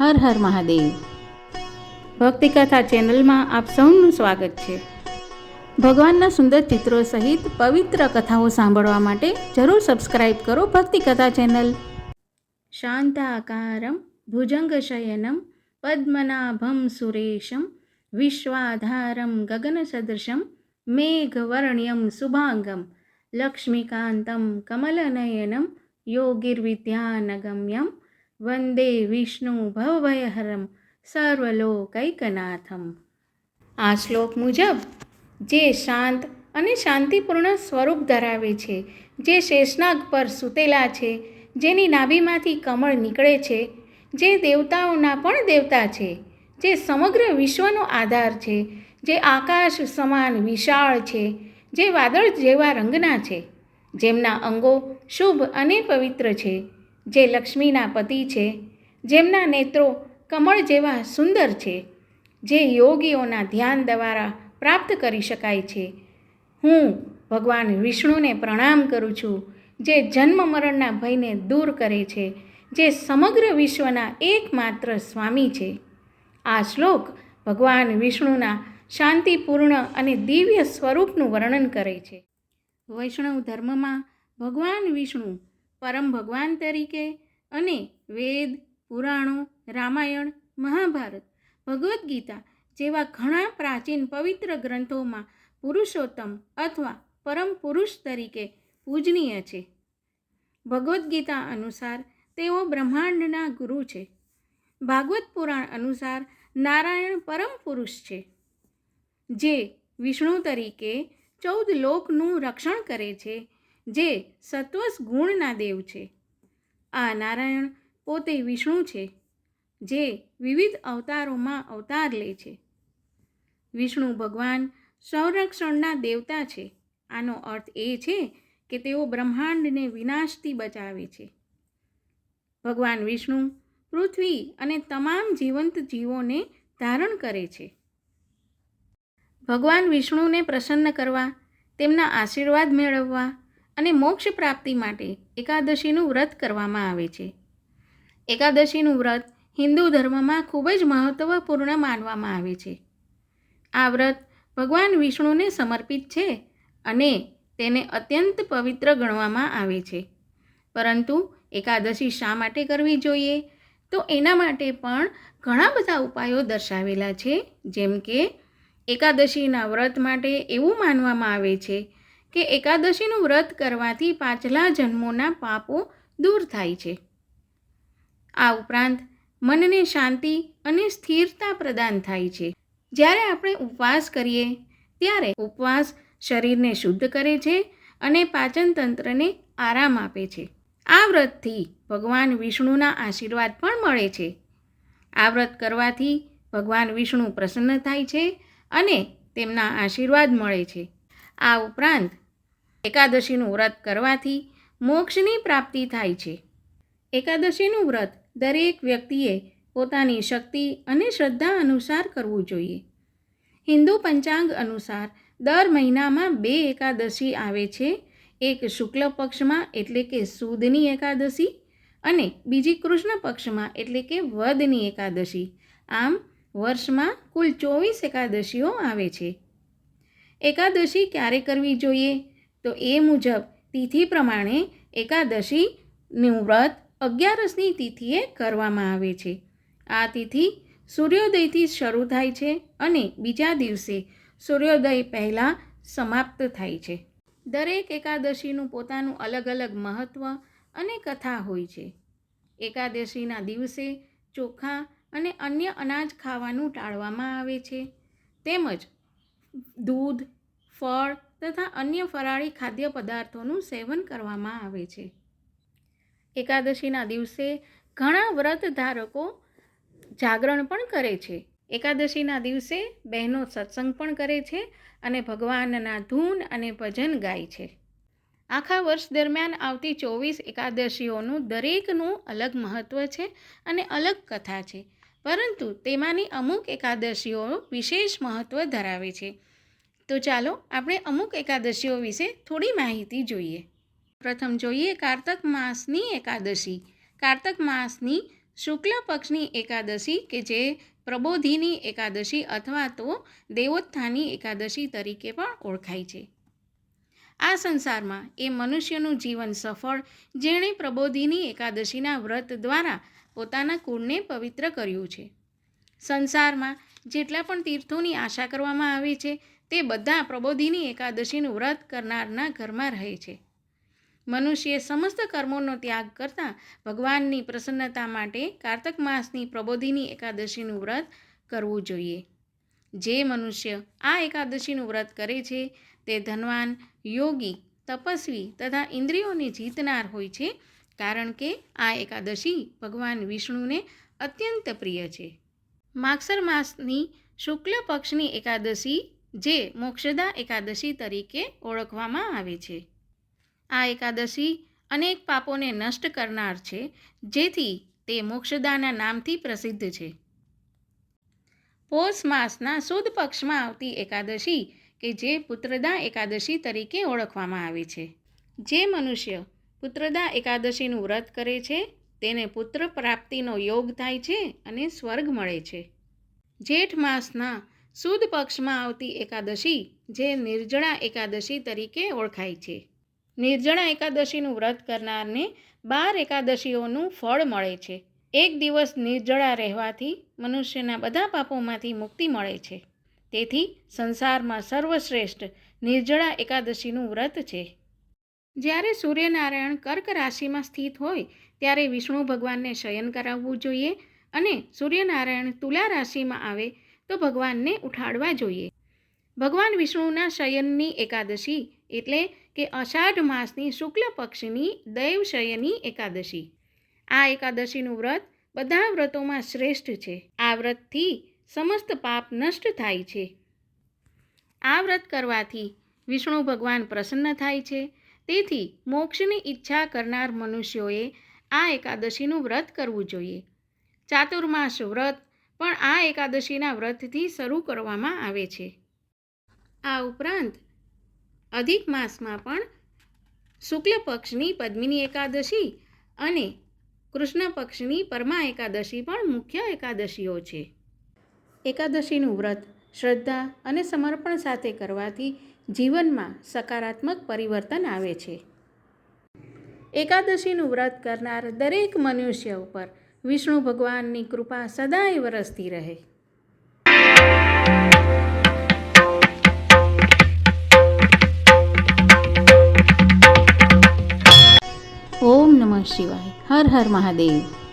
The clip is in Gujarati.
હર હર મહાદેવ. ભક્તિકથા ચેનલમાં આપ સૌનું સ્વાગત છે. ભગવાનના સુંદર ચિત્રો સહિત પવિત્ર કથાઓ સાંભળવા માટે જરૂર સબસ્ક્રાઇબ કરો ભક્તિકથા ચેનલ. શાંતાકારમ ભુજંગશયનમ પદ્મનાભમ સુરેશમ વિશ્વાધારમ ગગનસદૃશમ મેઘવર્ણ્યમ શુભાંગમ લક્ષ્મીકાંતમ કમલનયનમ યોગીર્વિદ્યાનગમ્યમ વંદે વિષ્ણુ ભવભયહરમ સર્વલોકૈકનાથમ. આ શ્લોક મુજબ જે શાંત અને શાંતિપૂર્ણ સ્વરૂપ ધરાવે છે, જે શેષનાગ પર સૂતેલા છે, જેની નાભીમાંથી કમળ નીકળે છે, જે દેવતાઓના પણ દેવતા છે, જે સમગ્ર વિશ્વનો આધાર છે, જે આકાશ સમાન વિશાળ છે, જે વાદળ જેવા રંગના છે, જેમના અંગો શુભ અને પવિત્ર છે. જે લક્ષ્મીના પતિ છે, જેમના નેત્રો કમળ જેવા સુંદર છે, જે યોગીઓના ધ્યાન દ્વારા પ્રાપ્ત કરી શકાય છે. હું ભગવાન વિષ્ણુને પ્રણામ કરું છું, જે જન્મ મરણના ભયને દૂર કરે છે, જે સમગ્ર વિશ્વના એકમાત્ર સ્વામી છે. આ શ્લોક ભગવાન વિષ્ણુના શાંતિપૂર્ણ અને દિવ્ય સ્વરૂપનું વર્ણન કરે છે. વૈષ્ણવ ધર્મમાં ભગવાન વિષ્ણુ પરમ ભગવાન તરીકે અને વેદ, પુરાણો, રામાયણ, મહાભારત, ભગવદ્ ગીતા જેવા ઘણા પ્રાચીન પવિત્ર ગ્રંથોમાં પુરુષોત્તમ અથવા પરમ પુરુષ તરીકે પૂજનીય છે. ભગવદ્ ગીતા અનુસાર તેઓ બ્રહ્માંડના ગુરુ છે. ભાગવત પુરાણ અનુસાર નારાયણ પરમ પુરુષ છે, જે વિષ્ણુ તરીકે ચૌદ લોકનું રક્ષણ કરે છે જે સત્વસ ગુણના દેવ છે. આ નારાયણ પોતે વિષ્ણુ છે, જે વિવિધ અવતારોમાં અવતાર લે છે. વિષ્ણુ ભગવાન સંરક્ષણના દેવતા છે. આનો અર્થ એ છે કે તેઓ બ્રહ્માંડને વિનાશથી બચાવે છે. ભગવાન વિષ્ણુ પૃથ્વી અને તમામ જીવંત જીવોને ધારણ કરે છે. ભગવાન વિષ્ણુને પ્રસન્ન કરવા, તેમના આશીર્વાદ મેળવવા અને મોક્ષ પ્રાપ્તિ માટે એકાદશીનું વ્રત કરવામાં આવે છે. એકાદશીનું વ્રત હિન્દુ ધર્મમાં ખૂબ જ મહત્ત્વપૂર્ણ માનવામાં આવે છે. આ વ્રત ભગવાન વિષ્ણુને સમર્પિત છે અને તેને અત્યંત પવિત્ર ગણવામાં આવે છે. પરંતુ એકાદશી શા માટે કરવી જોઈએ? તો એના માટે પણ ઘણા બધા ઉપાયો દર્શાવેલા છે. જેમ કે, એકાદશીના વ્રત માટે એવું માનવામાં આવે છે કે એકાદશીનું વ્રત કરવાથી પાછલા જન્મોના પાપો દૂર થાય છે. આ ઉપરાંત મનને શાંતિ અને સ્થિરતા પ્રદાન થાય છે. જ્યારે આપણે ઉપવાસ કરીએ, ત્યારે ઉપવાસ શરીરને શુદ્ધ કરે છે અને પાચન તંત્રને આરામ આપે છે. આ વ્રતથી ભગવાન વિષ્ણુના આશીર્વાદ પણ મળે છે. આ વ્રત કરવાથી ભગવાન વિષ્ણુ પ્રસન્ન થાય છે અને તેમના આશીર્વાદ મળે છે. આ ઉપરાંત એકાદશીનું વ્રત કરવાથી મોક્ષની પ્રાપ્તિ થાય છે. એકાદશીનું વ્રત દરેક વ્યક્તિએ પોતાની શક્તિ અને શ્રદ્ધા અનુસાર કરવું જોઈએ. હિન્દુ પંચાંગ અનુસાર દર મહિનામાં બે એકાદશી આવે છે. એક શુક્લ પક્ષમાં એટલે કે સુદની એકાદશી અને બીજી કૃષ્ણ પક્ષમાં એટલે કે વદની એકાદશી. આમ વર્ષમાં કુલ ચોવીસ એકાદશીઓ આવે છે. એકાદશી ક્યારે કરવી જોઈએ? તો એ મુજબ તિથિ પ્રમાણે એકાદશીનું વ્રત અગિયારસની તિથિએ કરવામાં આવે છે. આ તિથિ સૂર્યોદયથી શરૂ થાય છે અને બીજા દિવસે સૂર્યોદય પહેલાં સમાપ્ત થાય છે. દરેક એકાદશીનું પોતાનું અલગ અલગ મહત્ત્વ અને કથા હોય છે. એકાદશીના દિવસે ચોખા અને અન્ય અનાજ ખાવાનું ટાળવામાં આવે છે. તેમજ દૂધ, ફળ તથા અન્ય ફરાળી ખાદ્ય પદાર્થોનું સેવન કરવામાં આવે છે. એકાદશીના દિવસે ઘણા વ્રત ધારકો જાગરણ પણ કરે છે. એકાદશીના દિવસે બહેનો સત્સંગ પણ કરે છે અને ભગવાનના ધૂન અને ભજન ગાય છે. આખા વર્ષ દરમિયાન આવતી ચોવીસ એકાદશીઓનું દરેકનું અલગ મહત્ત્વ છે અને અલગ કથા છે. પરંતુ તેમાંની અમુક એકાદશીઓ વિશેષ મહત્ત્વ ધરાવે છે. તો ચાલો આપણે અમુક એકાદશીઓ વિશે થોડી માહિતી જોઈએ. પ્રથમ જોઈએ કારતક માસની એકાદશી. કારતક માસની શુક્લ પક્ષની એકાદશી કે જે પ્રબોધિની એકાદશી અથવા તો દેવોત્થાની એકાદશી તરીકે પણ ઓળખાય છે. આ સંસારમાં એ મનુષ્યનું જીવન સફળ, જેણે પ્રબોધિની એકાદશીના વ્રત દ્વારા પોતાના કુળને પવિત્ર કર્યું છે. સંસારમાં જેટલા પણ તીર્થોની આશા કરવામાં આવે છે તે બધા પ્રબોધિની એકાદશીનું વ્રત કરનારના ઘરમાં રહે છે. મનુષ્યએ સમસ્ત કર્મોનો ત્યાગ કરતાં ભગવાનની પ્રસન્નતા માટે કાર્તક માસની પ્રબોધિની એકાદશીનું વ્રત કરવું જોઈએ. જે મનુષ્ય આ એકાદશીનું વ્રત કરે છે, તે ધનવાન, યોગી, તપસ્વી તથા ઇન્દ્રિયોને જીતનાર હોય છે, કારણ કે આ એકાદશી ભગવાન વિષ્ણુને અત્યંત પ્રિય છે. માગસર માસની શુક્લ પક્ષની એકાદશી જે મોક્ષદા એકાદશી તરીકે ઓળખવામાં આવે છે. આ એકાદશી અનેક પાપોને નષ્ટ કરનાર છે, જેથી તે મોક્ષદાના નામથી પ્રસિદ્ધ છે. પોષ માસના સુદ પક્ષમાં આવતી એકાદશી કે જે પુત્રદા એકાદશી તરીકે ઓળખવામાં આવે છે. જે મનુષ્ય પુત્રદા એકાદશીનું વ્રત કરે છે, તેને પુત્ર પ્રાપ્તિનો યોગ થાય છે અને સ્વર્ગ મળે છે. જેઠ માસના સુદ પક્ષમાં આવતી એકાદશી જે નિર્જળા એકાદશી તરીકે ઓળખાય છે. નિર્જળા એકાદશીનું વ્રત કરનારને બાર એકાદશીઓનું ફળ મળે છે. એક દિવસ નિર્જળા રહેવાથી મનુષ્યના બધા પાપોમાંથી મુક્તિ મળે છે. તેથી સંસારમાં સર્વશ્રેષ્ઠ નિર્જળા એકાદશીનું વ્રત છે. જ્યારે સૂર્યનારાયણ કર્ક રાશિમાં સ્થિત હોય, ત્યારે વિષ્ણુ ભગવાનને શયન કરાવવું જોઈએ અને સૂર્યનારાયણ તુલા રાશિમાં આવે તો ભગવાનને ઉઠાડવા જોઈએ. ભગવાન વિષ્ણુના શયનની એકાદશી એટલે કે અષાઢ માસની શુક્લ પક્ષની દૈવ શયની એકાદશી. આ એકાદશીનું વ્રત બધા વ્રતોમાં શ્રેષ્ઠ છે. આ વ્રતથી સમસ્ત પાપ નષ્ટ થાય છે. આ વ્રત કરવાથી વિષ્ણુ ભગવાન પ્રસન્ન થાય છે. તેથી મોક્ષની ઈચ્છા કરનાર મનુષ્યોએ આ એકાદશીનું વ્રત કરવું જોઈએ. ચાતુર્માસ વ્રત પણ આ એકાદશીના વ્રતથી શરૂ કરવામાં આવે છે. આ ઉપરાંત, અધિક માસમાં પણ શુક્લ પક્ષની પદ્મિની એકાદશી અને કૃષ્ણ પક્ષની પરમા એકાદશી પણ મુખ્ય એકાદશીઓ છે. એકાદશીનું વ્રત શ્રદ્ધા અને સમર્પણ સાથે કરવાથી જીવનમાં સકારાત્મક પરિવર્તન આવે છે. એકાદશીનું વ્રત કરનાર દરેક મનુષ્ય ઉપર વિષ્ણુ ભગવાનની કૃપા સદાય વરસતી રહે. ઓમ નમઃ શિવાય. હર હર મહાદેવ.